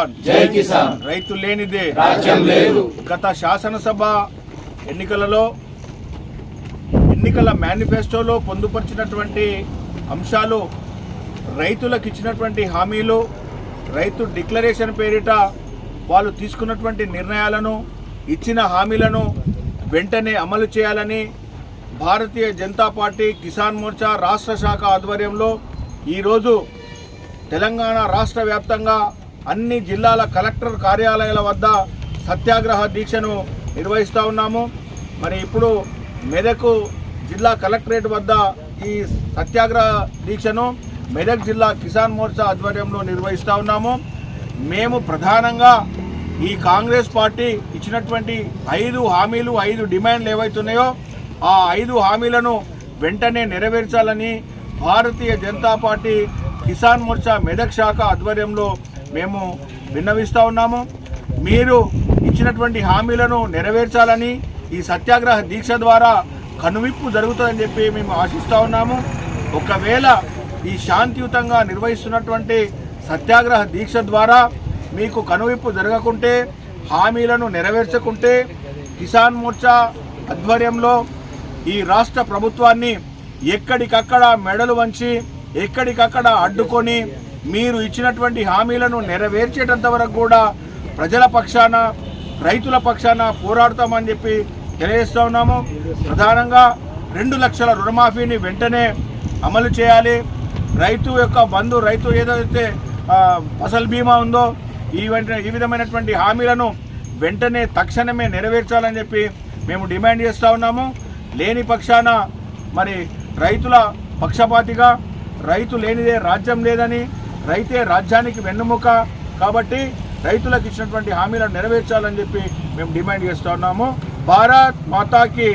కిసాన్ జై కిసాన్. రైతు లేనిదే రాజ్యం లేదు. గత శాసనసభ ఎన్నికలలో ఎన్నికల మేనిఫెస్టోలో పొందుపరిచినటువంటి అంశాలు రైతులకు ఇచ్చినటువంటి హామీలు రైతు డిక్లరేషన్ పేరిట వాళ్ళు తీసుకున్నటువంటి నిర్ణయాలను ఇచ్చిన హామీలను వెంటనే అమలు చేయాలని భారతీయ జనతా పార్టీ కిసాన్ మోర్చా రాష్ట్ర శాఖ ఆధ్వర్యంలో ఈరోజు తెలంగాణ రాష్ట్ర వ్యాప్తంగా అన్ని జిల్లాల కలెక్టర్ కార్యాలయాల వద్ద సత్యాగ్రహ దీక్షను నిర్వహిస్తూ ఉన్నాము. మరి ఇప్పుడు మెదక్ జిల్లా కలెక్టరేట్ వద్ద ఈ సత్యాగ్రహ దీక్షను మెదక్ జిల్లా కిసాన్ మోర్చా ఆధ్వర్యంలో నిర్వహిస్తూ ఉన్నాము. మేము ప్రధానంగా ఈ కాంగ్రెస్ పార్టీ ఇచ్చినటువంటి ఐదు హామీలు ఐదు డిమాండ్లు ఏవైతున్నాయో ఆ ఐదు హామీలను వెంటనే నెరవేర్చాలని భారతీయ జనతా పార్టీ కిసాన్ మోర్చా మెదక్ శాఖ ఆధ్వర్యంలో మేము విన్నవిస్తూ ఉన్నాము. మీరు ఇచ్చినటువంటి హామీలను నెరవేర్చాలని ఈ సత్యాగ్రహ దీక్ష ద్వారా కనువిప్పు జరుగుతుందని చెప్పి మేము ఆశిస్తూ ఉన్నాము. ఒకవేళ ఈ శాంతియుతంగా నిర్వహిస్తున్నటువంటి సత్యాగ్రహ దీక్ష ద్వారా మీకు కనువిప్పు జరగకుంటే హామీలను నెరవేర్చకుంటే కిసాన్ మోర్చా ఆధ్వర్యంలో ఈ రాష్ట్ర ప్రభుత్వాన్ని ఎక్కడికక్కడ మెడలు వంచి ఎక్కడికక్కడ అడ్డుకొని మీరు ఇచ్చినటువంటి హామీలను నెరవేర్చేటంత వరకు కూడా ప్రజల పక్షాన రైతుల పక్షాన పోరాడతామని చెప్పి తెలియజేస్తూ ఉన్నాము. ప్రధానంగా రెండు లక్షల రుణమాఫీని వెంటనే అమలు చేయాలి. రైతు యొక్క బంధు రైతు ఏదైతే ఫసల్ బీమా ఉందో ఈ వెంట ఈ విధమైనటువంటి హామీలను వెంటనే తక్షణమే నెరవేర్చాలని చెప్పి మేము డిమాండ్ చేస్తూ ఉన్నాము. లేని పక్షాన మరి రైతుల పక్షపాతిగా రైతు లేనిదే రాజ్యం లేదని రైతే రాజ్యానికి వెన్నుముక కాబట్టి రైతులకు ఇచ్చినటువంటి హామీలను నెరవేర్చాలని చెప్పి మేము డిమాండ్ చేస్తూ ఉన్నాము. భారత్ మాతాకి